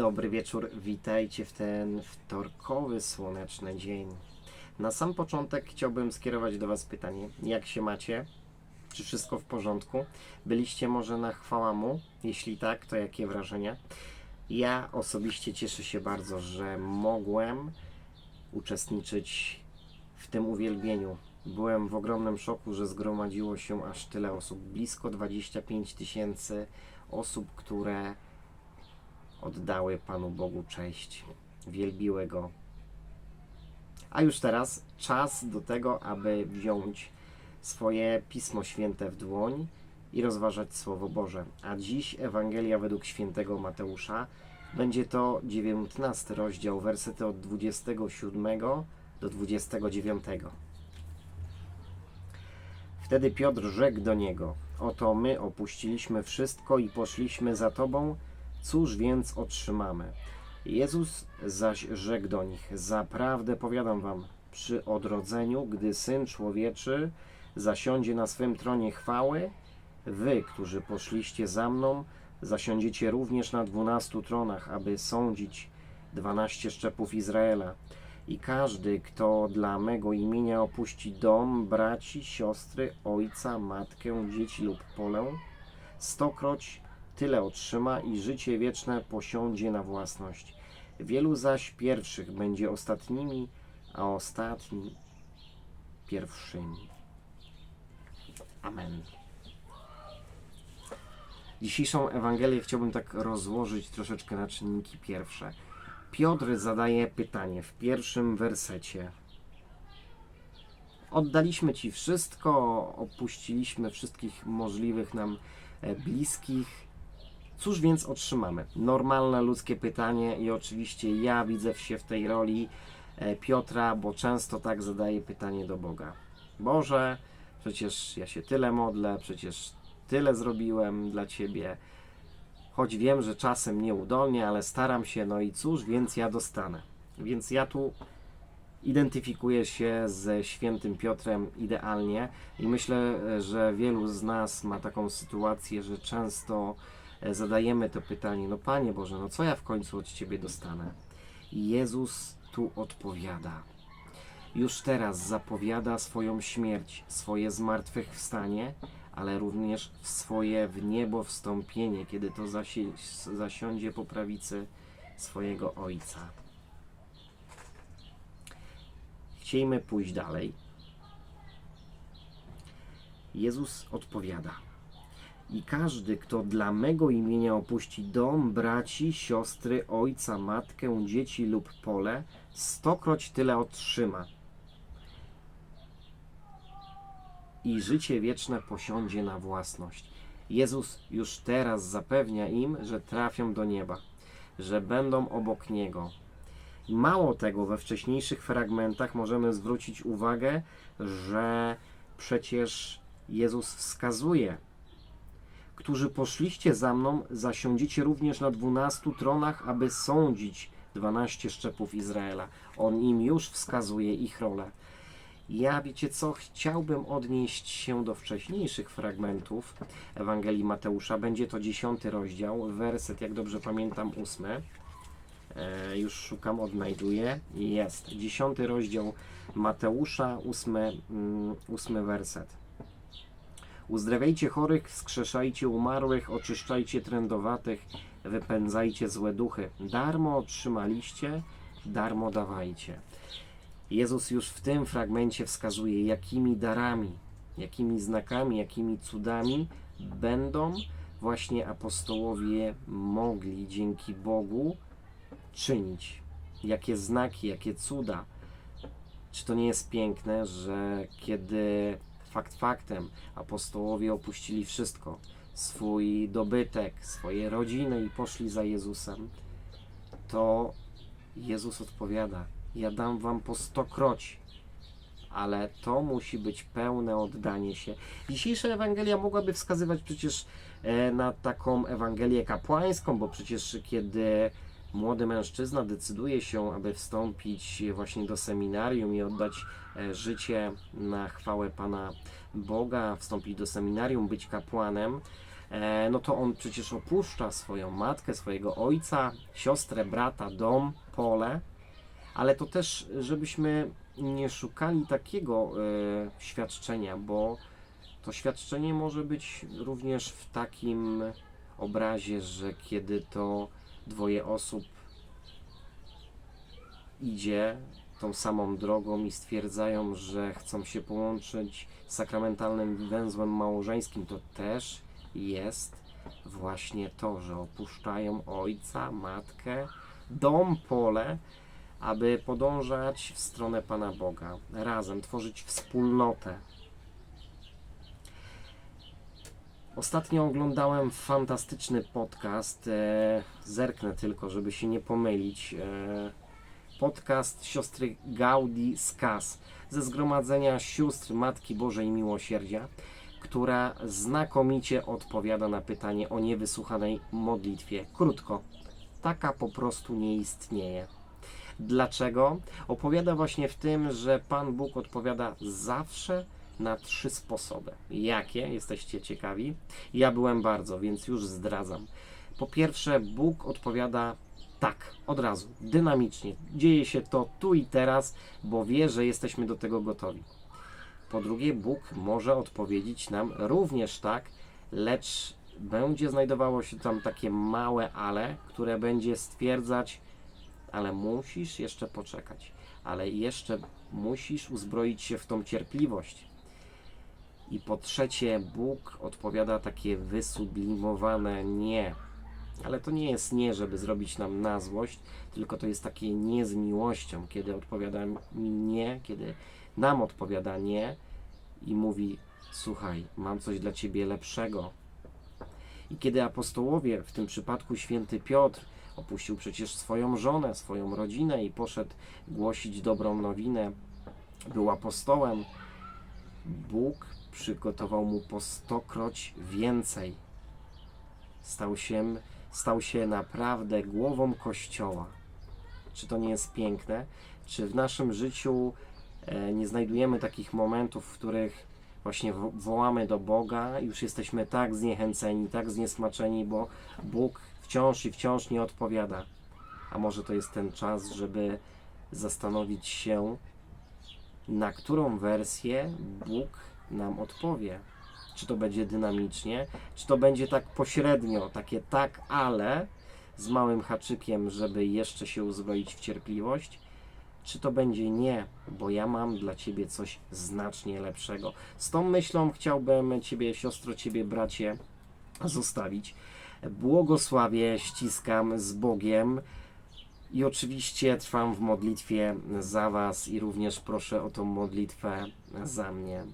Dobry wieczór, witajcie w ten wtorkowy, słoneczny dzień. Na sam początek chciałbym skierować do Was pytanie: jak się macie? Czy wszystko w porządku? Byliście może na chwałamu? Jeśli tak, to jakie wrażenia? Ja osobiście cieszę się bardzo, że mogłem uczestniczyć w tym uwielbieniu. Byłem w ogromnym szoku, że zgromadziło się aż tyle osób. Blisko 25 tysięcy osób, które oddały Panu Bogu cześć, wielbiły Go. A już teraz czas do tego, aby wziąć swoje Pismo Święte w dłoń i rozważać Słowo Boże. A dziś Ewangelia według świętego Mateusza będzie to 19 rozdział, wersety od 27 do 29. Wtedy Piotr rzekł do niego: Oto my opuściliśmy wszystko i poszliśmy za Tobą, cóż więc otrzymamy? Jezus zaś rzekł do nich: Zaprawdę powiadam Wam, przy odrodzeniu, gdy syn człowieczy zasiądzie na swym tronie chwały, Wy, którzy poszliście za mną, zasiądziecie również na dwunastu tronach, aby sądzić dwanaście szczepów Izraela. I każdy, kto dla mego imienia opuści dom, braci, siostry, ojca, matkę, dzieci lub polę, stokroć tyle otrzyma i życie wieczne posiądzie na własność. Wielu zaś pierwszych będzie ostatnimi, a ostatni pierwszymi. Amen. Dzisiejszą Ewangelię chciałbym tak rozłożyć troszeczkę na czynniki pierwsze. Piotr zadaje pytanie w pierwszym wersecie. Oddaliśmy Ci wszystko, opuściliśmy wszystkich możliwych nam e, bliskich. Cóż więc otrzymamy? Normalne ludzkie pytanie i oczywiście ja widzę się w tej roli e, Piotra, bo często tak zadaję pytanie do Boga. Boże, przecież ja się tyle modlę, przecież tyle zrobiłem dla Ciebie choć wiem, że czasem nieudolnie, ale staram się, no i cóż, więc ja dostanę. Więc ja tu identyfikuję się ze świętym Piotrem idealnie i myślę, że wielu z nas ma taką sytuację, że często e, zadajemy to pytanie: No Panie Boże, no co ja w końcu od Ciebie dostanę? I Jezus tu odpowiada. Już teraz zapowiada swoją śmierć, swoje zmartwychwstanie ale również swoje w niebo wstąpienie, kiedy to zasi zasiądzie po prawicy swojego Ojca. Chciejmy pójść dalej. Jezus odpowiada. I każdy, kto dla mego imienia opuści dom, braci, siostry, ojca, matkę, dzieci lub pole, stokroć tyle otrzyma i życie wieczne posiądzie na własność. Jezus już teraz zapewnia im, że trafią do nieba, że będą obok Niego. Mało tego, we wcześniejszych fragmentach możemy zwrócić uwagę, że przecież Jezus wskazuje, którzy poszliście za mną, zasiądziecie również na dwunastu tronach, aby sądzić dwanaście szczepów Izraela. On im już wskazuje ich rolę. Ja wiecie co, chciałbym odnieść się do wcześniejszych fragmentów Ewangelii Mateusza. Będzie to dziesiąty rozdział, werset, jak dobrze pamiętam, ósmy. E, już szukam, odnajduję. Jest. Dziesiąty rozdział Mateusza, ósmy, mm, ósmy werset. Uzdrawiajcie chorych, wskrzeszajcie umarłych, oczyszczajcie trędowatych, wypędzajcie złe duchy. Darmo otrzymaliście, darmo dawajcie. Jezus już w tym fragmencie wskazuje, jakimi darami, jakimi znakami, jakimi cudami będą właśnie apostołowie mogli dzięki Bogu czynić. Jakie znaki, jakie cuda. Czy to nie jest piękne, że kiedy fakt faktem apostołowie opuścili wszystko, swój dobytek, swoje rodziny i poszli za Jezusem, to Jezus odpowiada: ja dam wam po stokroć, ale to musi być pełne oddanie się. Dzisiejsza Ewangelia mogłaby wskazywać przecież e, na taką Ewangelię kapłańską, bo przecież kiedy młody mężczyzna decyduje się, aby wstąpić właśnie do seminarium i oddać e, życie na chwałę Pana Boga, wstąpić do seminarium, być kapłanem, e, no to on przecież opuszcza swoją matkę, swojego ojca, siostrę, brata, dom, pole, ale to też, żebyśmy nie szukali takiego e, świadczenia, bo to świadczenie może być również w takim obrazie, że kiedy to dwoje osób idzie tą samą drogą i stwierdzają, że chcą się połączyć sakramentalnym węzłem małżeńskim, to też jest właśnie to, że opuszczają ojca, matkę, dom, pole, aby podążać w stronę Pana Boga, razem tworzyć wspólnotę. Ostatnio oglądałem fantastyczny podcast. E, zerknę tylko, żeby się nie pomylić. E, podcast siostry Gaudi Skas ze Zgromadzenia Sióstr Matki Bożej Miłosierdzia, która znakomicie odpowiada na pytanie o niewysłuchanej modlitwie. Krótko, taka po prostu nie istnieje. Dlaczego? Opowiada właśnie w tym, że Pan Bóg odpowiada zawsze na trzy sposoby. Jakie? Jesteście ciekawi? Ja byłem bardzo, więc już zdradzam. Po pierwsze, Bóg odpowiada tak, od razu, dynamicznie. Dzieje się to tu i teraz, bo wie, że jesteśmy do tego gotowi. Po drugie, Bóg może odpowiedzieć nam również tak, lecz będzie znajdowało się tam takie małe ale, które będzie stwierdzać, ale musisz jeszcze poczekać, ale jeszcze musisz uzbroić się w tą cierpliwość. I po trzecie, Bóg odpowiada takie wysublimowane nie. Ale to nie jest nie, żeby zrobić nam na złość, tylko to jest takie nie z miłością, kiedy odpowiada mi nie, kiedy nam odpowiada nie i mówi: Słuchaj, mam coś dla ciebie lepszego. I kiedy apostołowie, w tym przypadku święty Piotr, opuścił przecież swoją żonę, swoją rodzinę i poszedł głosić dobrą nowinę, był apostołem, Bóg przygotował mu po stokroć więcej. Stał się, stał się naprawdę głową Kościoła. Czy to nie jest piękne? Czy w naszym życiu e, nie znajdujemy takich momentów, w których właśnie wo- wołamy do Boga, już jesteśmy tak zniechęceni, tak zniesmaczeni, bo Bóg wciąż i wciąż nie odpowiada. A może to jest ten czas, żeby zastanowić się, na którą wersję Bóg nam odpowie. Czy to będzie dynamicznie, czy to będzie tak pośrednio, takie tak, ale z małym haczykiem, żeby jeszcze się uzbroić w cierpliwość, czy to będzie nie, bo ja mam dla Ciebie coś znacznie lepszego. Z tą myślą chciałbym Ciebie, siostro, Ciebie, bracie, zostawić. Błogosławię, ściskam z Bogiem. I oczywiście trwam w modlitwie za Was i również proszę o tą modlitwę za mnie.